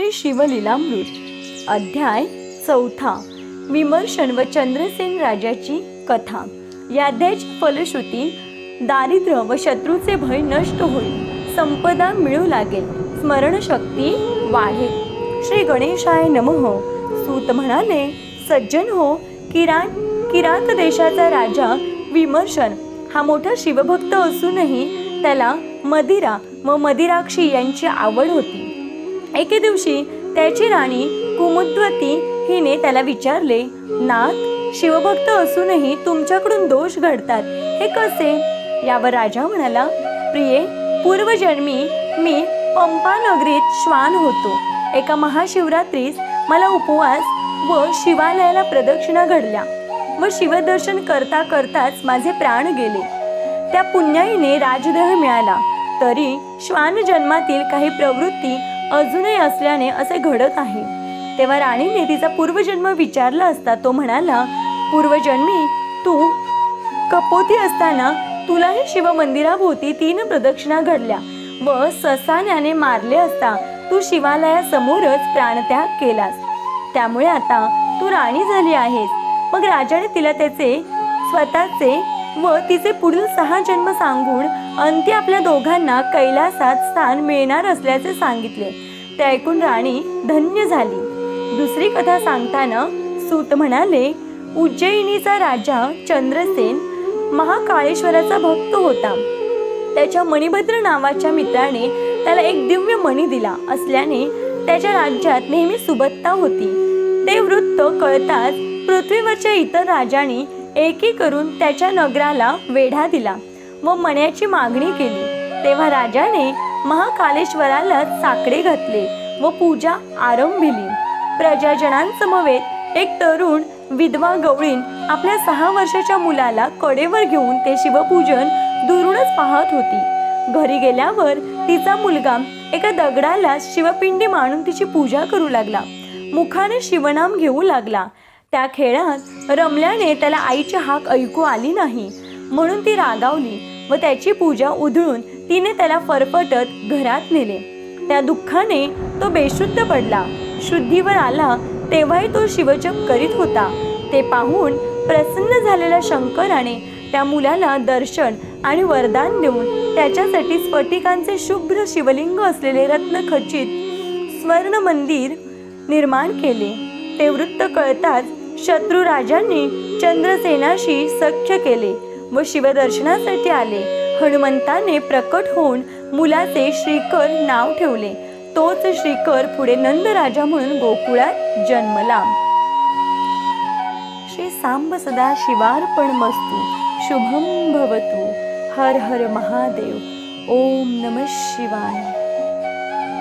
श्री शिवलीलामृत. अध्याय चौथा. विमर्शन व चंद्रसेन राजाची कथा. या अध्यायाची फलश्रुती दारिद्र्य व शत्रूचे भय नष्ट होईल. संपदा मिळू लागेल. स्मरणशक्ती वाढेल. श्री गणेशाय नमः. सूत म्हणाले सज्जन हो किरात किरात देशाचा राजा विमर्शन. हा मोठा शिवभक्त असूनही त्याला मदिरा व मदिराक्षी यांची आवड होती. एके दिवशी त्याची राणी कुमुद्वती हिने त्याला विचारले नाथ शिवभक्त असूनही तुमच्याकडून दोष घडतात. हे कसे? यावर राजा म्हणाला प्रिये पूर्वजन्मी मी पंपा नगरीत श्वान होतो. एका महाशिवरात्रीस मला उपवास व शिवालयाला प्रदक्षिणा घडल्या व शिवदर्शन करता करताच माझे प्राण गेले. त्या पुण्याईने राजदेह मिळाला. तरी श्वान जन्मातील काही प्रवृत्ती अजूनही असल्याने असे घडत आहे तेव्हा राणीने तिचा पूर्वजन्म विचारला असता तो म्हणाला पूर्वजन्मी तू कपोती असताना तुलाही शिवमंदिराभोवती तीन प्रदक्षिणा घडल्या व ससान्याने मारले असता तू शिवालयासमोरच प्राणत्याग केलास. त्यामुळे आता तू राणी झाली आहेस. मग राजाने तिला त्याचे स्वतःचे व तिचे पुढील सहा जन्म सांगून अंती आपल्या दोघांना कैलासात स्थान मिळणार असल्याचे सांगितले. ते ऐकून राणी धन्य झाली. दुसरी कथा सांगताना सूत म्हणाले उज्जयिनीचा राजा चंद्रसेन महाकाळेश्वराचा भक्त होता. त्याच्या मणिभद्र नावाच्या मित्राने त्याला एक दिव्य मणी दिला. असल्याने त्याच्या राज्यात नेहमी सुबत्ता होती. ते वृत्त कळताच पृथ्वीवरच्या इतर राजांनी एकी करून त्याच्या नगराला वेढा दिला. व मण्याची मागणी केली. तेव्हा राजाने महाकालेश्वराला साकडे घातले व पूजा आरंभिली. प्रजाजनांसमवेत एक तरुण विधवा गवळीन आपल्या सहा वर्षाच्या मुलाला कडेवर घेऊन ते शिवपूजन दुरूनच पाहत होती. घरी गेल्यावर तिचा मुलगा एका दगडाला शिवपिंडी मांडून तिची पूजा करू लागला. मुखाने शिवनाम घेऊ लागला. त्या खेळात रमल्याने त्याला आईची हाक ऐकू आली नाही. म्हणून ती रागावली. व त्याची पूजा उधळून तिने त्याला फरफटत घरात नेले. त्या दुःखाने तो बेशुद्ध पडला. शुद्धीवर आला तेव्हाही तो शिवजप करीत होता. ते पाहून प्रसन्न झालेल्या शंकराने त्या मुलाला दर्शन आणि वरदान देऊन त्याच्यासाठी स्फटिकांचे शुभ्र शिवलिंग असलेले रत्नखचित स्वर्ण मंदिर निर्माण केले. ते वृत्त कळताच शत्रू राजांनी चंद्रसेनाशी सख्य केले. व शिवदर्शनासाठी आले. हनुमंताने प्रकट होऊन मुलाचे श्रीकर नाव ठेवले. तोच श्रीकर पुढे नंद राजा म्हणून गोकुळात जन्मला. श्री सांब सदा शिवार्पण मस्तू शुभम भवतु. हर हर महादेव ओम नम शिवाय.